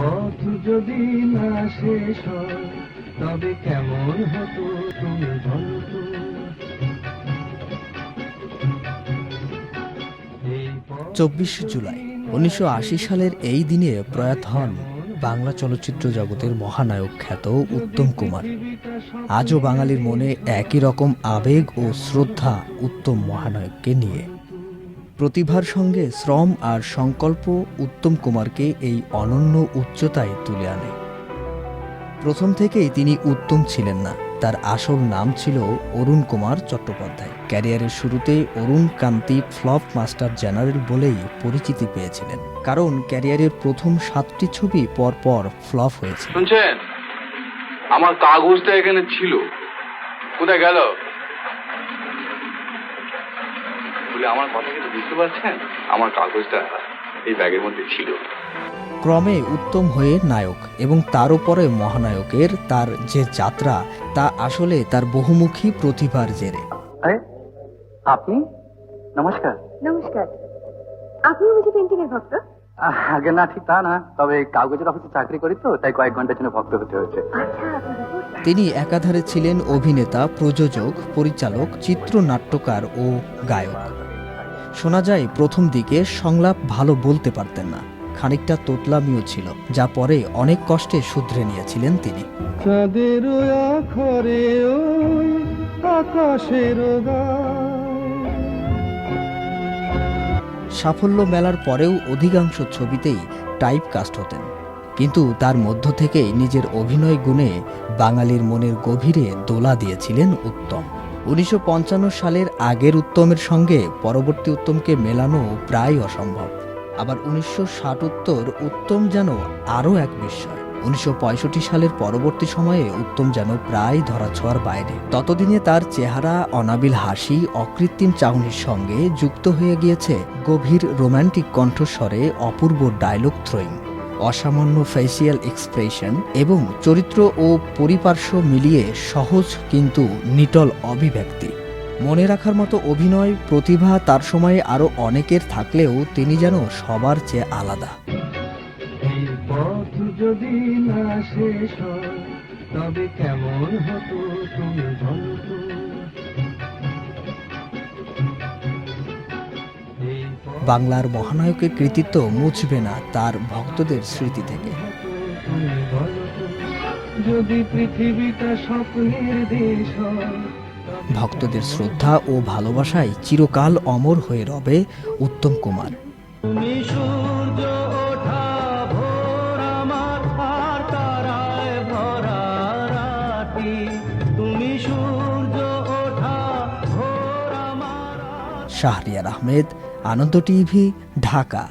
পথ যদি না শেষ তবে কেমন হতো তুমি বলো তো এই পথ চব্বিশে জুলাই, উনিশশো আশি সালের এই দিনে প্রয়াত হন বাংলা চলচ্চিত্র জগতের মহানায়ক খ্যাত উত্তম কুমার। আজও বাঙালির মনে একই রকম আবেগ ও শ্রদ্ধা উত্তম মহানায়ককে নিয়ে। প্রতিভার সঙ্গে শ্রম আর সংকল্প উত্তম কুমারকে এই অনন্য উচ্চতায় তুলে আনে। প্রথম থেকেই তিনি উত্তম ছিলেন না। তার আসল নাম ছিল অরুণ কুমার চট্টোপাধ্যায়। ক্যারিয়ারের শুরুতে Arun Kanti flop master general বলেই পরিচিতি পেয়েছিলেন। কারণ ক্যারিয়ারের প্রথম সাতটি ছবি পরপর ফ্লপ হয়েছে। আমার কাগজটা এখানে ছিল। কোথায় গেল? আমার কথা কিন্তু বুঝতে পারছেন? আমার কাগজটা এই ব্যাগের মধ্যে ছিল। ক্রমে উত্তম হয়ে নায়ক এবং তার উপরে মহানায়কের তার যে যাত্রা তা আসলে তার বহুমুখী প্রতিভার জেরে। আরে আপনি? নমস্কার। নমস্কার। আপনিও বুঝি পেন্টিং এর ভক্ত? আগে না ঠিক তা না। তবে কাগজের অফিসে চাকরি করি তো তাই কয়েক ঘণ্টার জন্য ভক্ত হতে হয়েছে। আচ্ছা আপনি reporter। তিনি একাধারে ছিলেন অভিনেতা প্রযোজক পরিচালক চিত্রনাট্যকার ও গায়ক। শোনা যায় প্রথম দিকে সংলাপ ভালো বলতে পারতেন না। খানিকটা তোতলামিও ছিল যা পরে অনেক কষ্টে শুধরে নিয়েছিলেন তিনি। সাফল্য মেলার পরেও অধিকাংশ ছবিতেই টাইপ কাস্ট হতেন। কিন্তু তার মধ্য থেকেই নিজের অভিনয় গুণে বাঙালির মনের গভীরে দোলা দিয়েছিলেন উত্তম। উনিশশো পঞ্চান্ন সালের আগের উত্তমের সঙ্গে পরবর্তী উত্তমকে মেলানো প্রায় অসম্ভব। আবার উনিশশো ষাট উত্তর উত্তম যেন আরও এক বিস্ময়। উনিশশো পঁয়ষট্টি সালের পরবর্তী সময়ে উত্তম যেন প্রায় ধরাছোঁয়ার বাইরে। ততদিনে তার চেহারা, অনাবিল হাসি, অকৃত্রিম চাহনির সঙ্গে যুক্ত হয়ে গিয়েছে গভীর রোমান্টিক কণ্ঠস্বরে অপূর্ব ডায়লগ থ্রোয়িং। অসামান্য ফেসিয়াল এক্সপ্রেশন এবং চরিত্র ও পরিপার্শ্ব মিলিয়ে সহজ কিন্তু নিটল অভিব্যক্তি। মনে রাখার মতো অভিনয়, প্রতিভা তার সময়ে আরও অনেকের থাকলেও তিনি যেন সবার চেয়ে আলাদা। তবে কেমন হতো তুমি বাংলার মহানায়কের কৃতিত্ব মুছবে না তার ভক্তদের স্মৃতি থেকে। যদি পৃথিবীটা স্বপ্নের দেশ ভক্তদের শ্রদ্ধা ও ভালোবাসায় চিরকাল অমর হয়ে রবে উত্তম কুমার। শাহরিয়ার আহমেদ আনন্দ টিভি ঢাকা।